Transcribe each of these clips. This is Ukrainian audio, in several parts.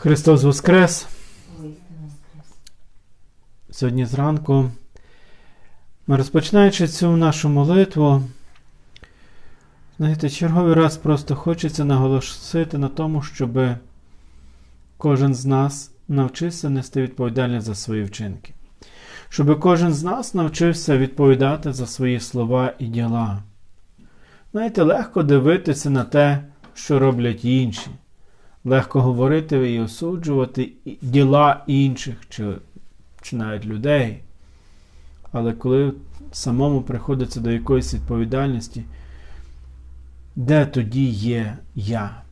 Христос Воскрес! Сьогодні зранку, розпочинаючи цю нашу молитву, знаєте, черговий раз просто хочеться наголосити на тому, щоб кожен з нас навчився нести відповідальність за свої вчинки. Щоб кожен з нас навчився відповідати за свої слова і діла. Знаєте, легко дивитися на те, що роблять інші. Легко говорити і осуджувати діла інших чи, чи навіть людей. Але коли самому приходиться до якоїсь відповідальності, де тоді є я?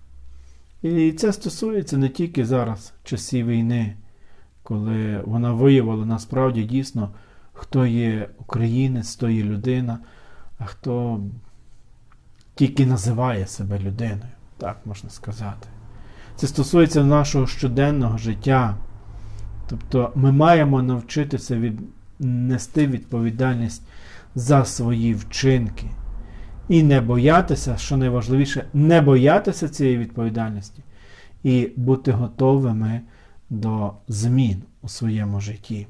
І це стосується не тільки зараз, часів війни, коли вона виявила насправді дійсно, хто є українець, хто є людина, а хто тільки називає себе людиною, так можна сказати. Це стосується нашого щоденного життя. Тобто ми маємо навчитися від... нести відповідальність за свої вчинки. І не боятися, що найважливіше, не боятися цієї відповідальності і бути готовими до змін у своєму житті.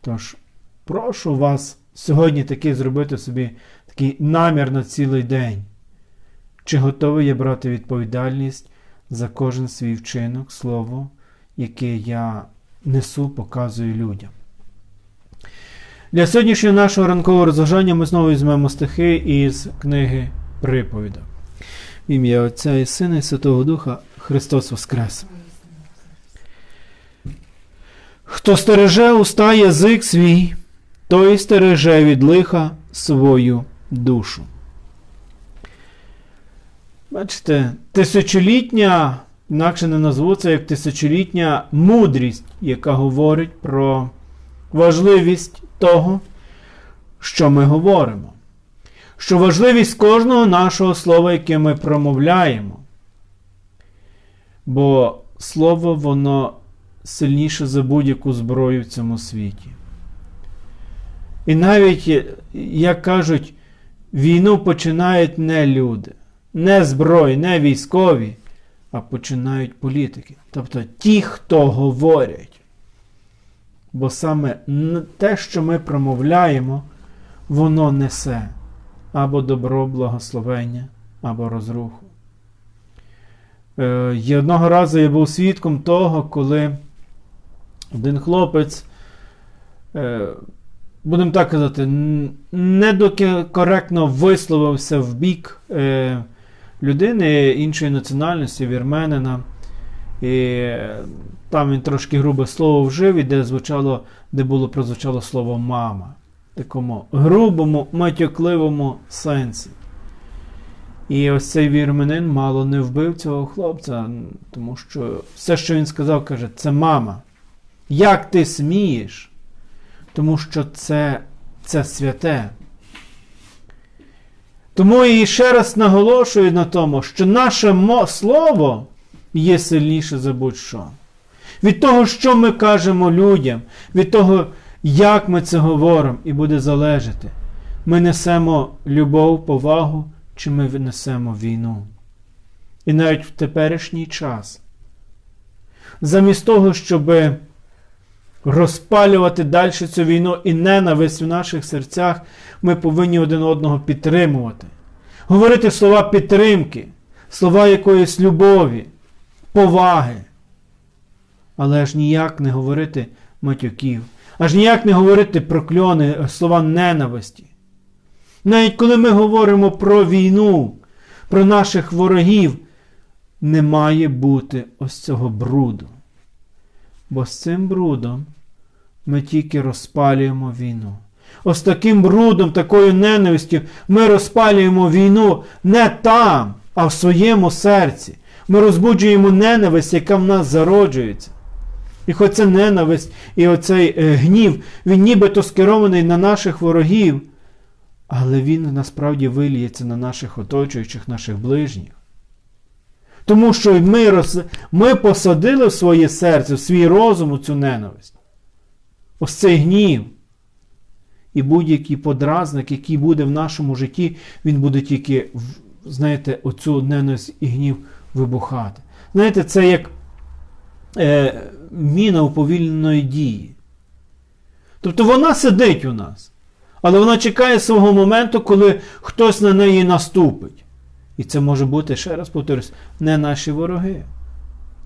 Тож, прошу вас сьогодні таки зробити собі такий намір на цілий день. Чи готовий я брати відповідальність? За кожен свій вчинок, слово, яке я несу, показую людям. Для сьогоднішнього нашого ранкового розважання ми знову візьмемо стихи із книги Приповідок. В ім'я Отця і Сина і Святого Духа Христос Воскрес. Хто стереже уста язик свій, той стереже від лиха свою душу. Бачите, тисячолітня, інакше не назву це як тисячолітня мудрість, яка говорить про важливість того, що ми говоримо. Що важливість кожного нашого слова, яке ми промовляємо. Бо слово, воно сильніше за будь-яку зброю в цьому світі. І навіть, як кажуть, війну починають не люди не зброї, не військові, а починають політики. Тобто ті, хто говорять. Бо саме те, що ми промовляємо, воно несе або добро, благословення, або розруху. Е, і одного разу я був свідком того, коли один хлопець, е, будемо так казати, недокоректно висловився в бік. Е, людини іншої національності, вірменина. І там він трошки грубе слово вжив, і де звучало, де було прозвучало слово мама. В такому грубому, матюкливому сенсі. І ось цей вірменин мало не вбив цього хлопця, тому що все, що він сказав, каже, це мама. Як ти смієш? Тому що це, це святе. Тому я ще раз наголошую на тому, що наше слово є сильніше за будь-що. Від того, що ми кажемо людям, від того, як ми це говоримо, і буде залежати, ми несемо любов, повагу, чи ми несемо війну. І навіть в теперішній час. Замість того, щоб розпалювати далі цю війну і ненависть в наших серцях, ми повинні один одного підтримувати. Говорити слова підтримки, слова якоїсь любові, поваги. Але аж ніяк не говорити матюків, аж ніяк не говорити прокльони, слова ненависті. Навіть коли ми говоримо про війну, про наших ворогів, не має бути ось цього бруду. Бо з цим брудом ми тільки розпалюємо війну. Ось таким брудом, такою ненавистю ми розпалюємо війну не там, а в своєму серці. Ми розбуджуємо ненависть, яка в нас зароджується. І хоч ця ненависть і оцей е, гнів, він нібито скерований на наших ворогів, але він насправді виліється на наших оточуючих, наших ближніх. Тому що ми, роз... ми посадили в своє серце, в свій розум цю ненависть. Ось цей гнів. І будь-який подразник, який буде в нашому житті, він буде тільки, знаєте, оцю ненависть і гнів вибухати. Знаєте, це як е, міна уповільненої дії. Тобто вона сидить у нас, але вона чекає свого моменту, коли хтось на неї наступить. І це може бути, ще раз повторюсь, не наші вороги.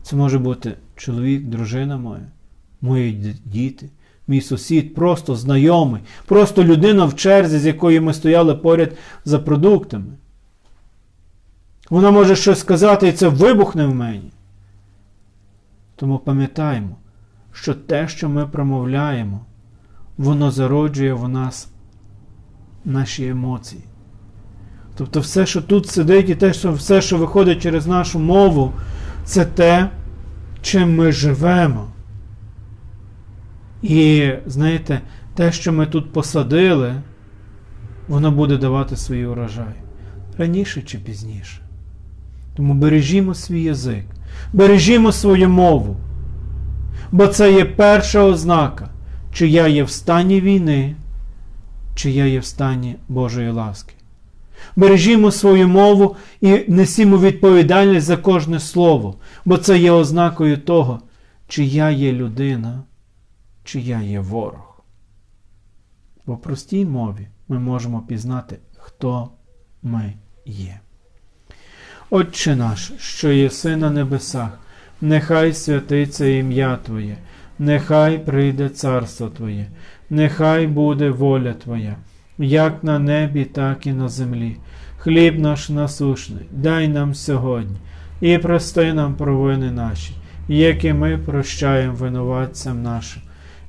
Це може бути чоловік, дружина моя, мої діти, мій сусід, просто знайомий, просто людина в черзі, з якою ми стояли поряд за продуктами. Вона може щось сказати, і це вибухне в мені. Тому пам'ятаємо, що те, що ми промовляємо, воно зароджує в нас наші емоції. Тобто все, що тут сидить, і те, що, все, що виходить через нашу мову, це те, чим ми живемо. І, знаєте, те, що ми тут посадили, воно буде давати свій урожай. Раніше чи пізніше. Тому бережімо свій язик, бережімо свою мову. Бо це є перша ознака, чи я є в стані війни, чи я є в стані Божої ласки. Бережімо свою мову і несімо відповідальність за кожне слово, бо це є ознакою того, чи я є людина, чи я є ворог. В простій мові ми можемо пізнати, хто ми є. Отче наш, що єси на небесах, нехай святиться ім'я Твоє, нехай прийде царство Твоє, нехай буде воля Твоя, як на небі, так і на землі. Хліб наш насушний, дай нам сьогодні, і прости нам провини наші, які ми прощаємо винуватцям нашим,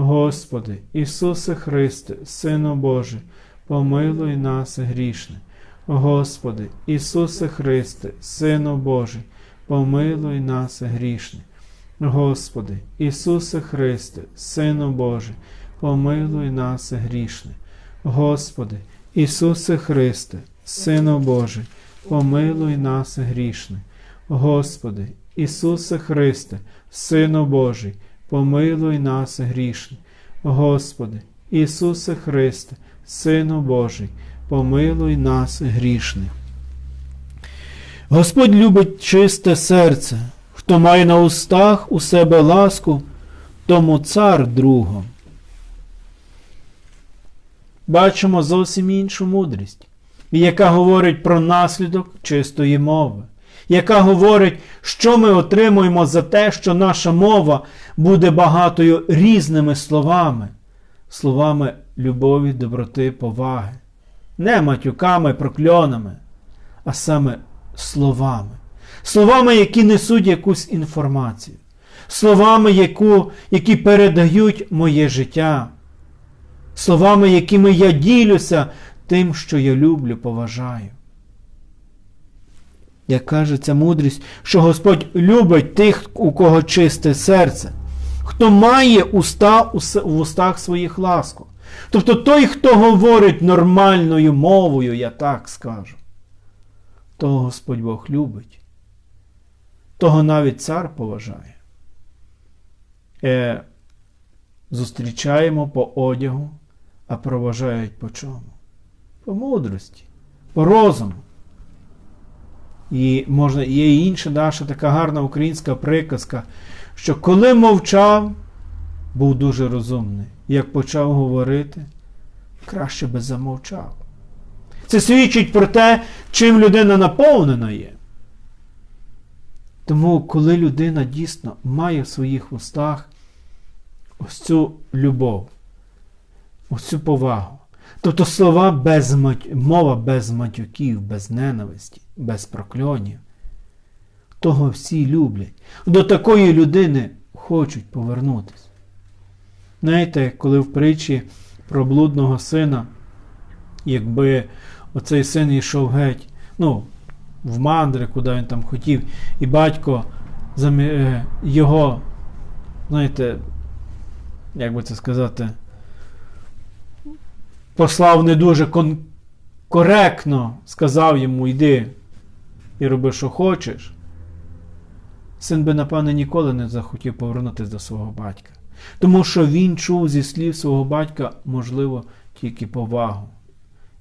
Господи, Ісусе Христе, Сину Божий, помилуй нас грішне. Господи, Ісусе Христе, Сину Божий, помилуй нас грішне. Господи, Ісусе Христе, Сину Божий, помилуй нас грішне. Господи, Ісусе Христе, Сину Божий, помилуй нас грішне. Господи, Ісусе Христе, Сину Божий, помилуй нас грішне. Господи, Ісусе Христе, Сину Божий, помилуй нас грішних. Господь любить чисте серце, хто має на устах у себе ласку, тому цар другом. Бачимо зовсім іншу мудрість, яка говорить про наслідок чистої мови, яка говорить, що ми отримуємо за те, що наша мова буде багатою різними словами, словами любові, доброти, поваги не матюками, прокльонами, а саме словами. Словами, які несуть якусь інформацію, словами, яку, які передають моє життя, словами, якими я ділюся тим, що я люблю, поважаю. Як каже ця мудрість, що Господь любить тих, у кого чисте серце, хто має уста в устах своїх ласку. Тобто той, хто говорить нормальною мовою, я так скажу, того Господь Бог любить, того навіть цар поважає. Е, Зустрічаємо по одягу, а проважають по чому? По мудрості, по розуму. І можна, є інша наша така гарна українська приказка, що коли мовчав, був дуже розумний. Як почав говорити, краще би замовчав. Це свідчить про те, чим людина наповнена є. Тому, коли людина дійсно має в своїх устах ось цю любов, ось цю повагу, тобто слова без мова без матюків, без ненависті, без прокльонів, того всі люблять. До такої людини хочуть повернутися. Знаєте, коли в притчі про блудного сина, якби оцей син йшов геть, ну, в мандри, куди він там хотів, і батько його, знаєте, як би це сказати, послав не дуже кон- коректно, сказав йому, йди і роби, що хочеш. Син би, напевне, ніколи не захотів повернутися до свого батька. Тому що він чув зі слів свого батька, можливо, тільки повагу.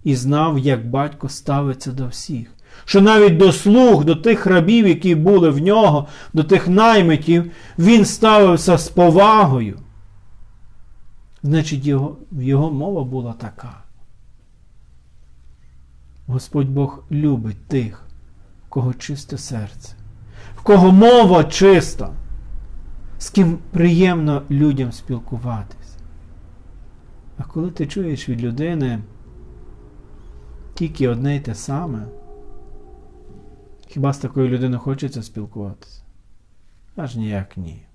І знав, як батько ставиться до всіх. Що навіть до слуг, до тих рабів, які були в нього, до тих наймитів, він ставився з повагою. Значить, його, його мова була така. Господь Бог любить тих, в кого чисте серце, в кого мова чиста, з ким приємно людям спілкуватись. А коли ти чуєш від людини тільки одне й те саме, хіба з такою людиною хочеться спілкуватися? Аж ніяк ні.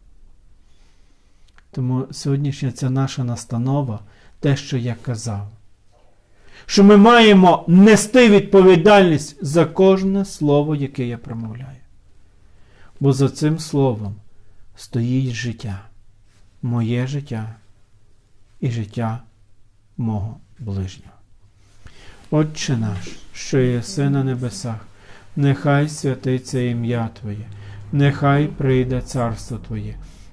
Тому сьогоднішня ця наша настанова, те, що я казав, що ми маємо нести відповідальність за кожне слово, яке я промовляю. Бо за цим словом стоїть життя, моє життя і життя мого ближнього. Отче наш, що єси на небесах, нехай святиться ім'я Твоє, нехай прийде царство Твоє,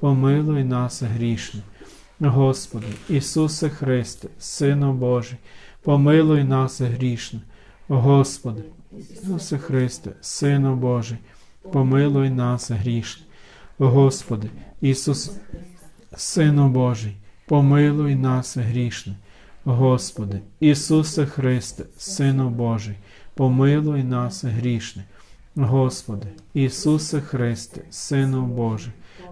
помилуй нас грішних. Господи, Ісусе Христе, Сину Божий, помилуй нас грішних. Господи, Ісусе Христе, Сину Божий, помилуй нас грішних. Господи, Ісус, Сину Божий, помилуй нас грішних. Господи, Ісусе Христе, Сину Божий, помилуй нас грішних. Господи, Ісусе Христе, Сину Божий,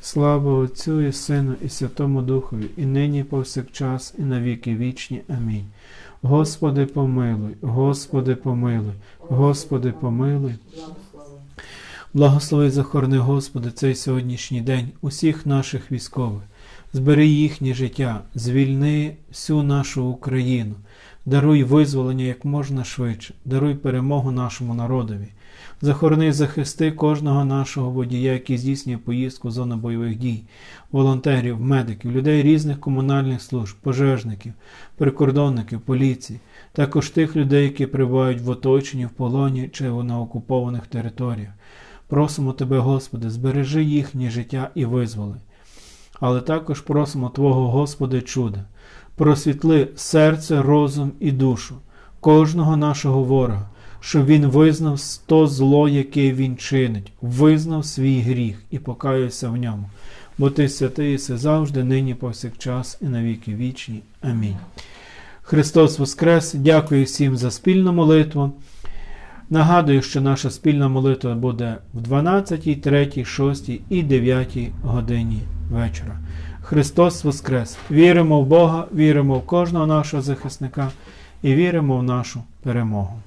Слава Отцю і Сину, і Святому Духові, і нині, повсякчас, і на віки вічні. Амінь. Господи, помилуй, Господи, помилуй, Господи, помилуй. Благослови захорони, Господи, цей сьогоднішній день усіх наших військових. Збери їхнє життя, звільни всю нашу Україну, даруй визволення як можна швидше, даруй перемогу нашому народові. Захорони захисти кожного нашого водія, який здійснює поїздку в зону бойових дій, волонтерів, медиків, людей різних комунальних служб, пожежників, прикордонників, поліції, також тих людей, які перебувають в оточенні, в полоні чи на окупованих територіях. Просимо Тебе, Господи, збережи їхнє життя і визволи. Але також просимо Твого Господи чуда, просвітли серце, розум і душу кожного нашого ворога, щоб він визнав то зло, яке він чинить, визнав свій гріх і покаявся в ньому. Бо ти святий єси завжди, нині, повсякчас, і навіки вічні. Амінь. Христос Воскрес! Дякую всім за спільну молитву. Нагадую, що наша спільна молитва буде в 12, 3, 6 і 9 годині вечора. Христос Воскрес! Віримо в Бога, віримо в кожного нашого захисника і віримо в нашу перемогу.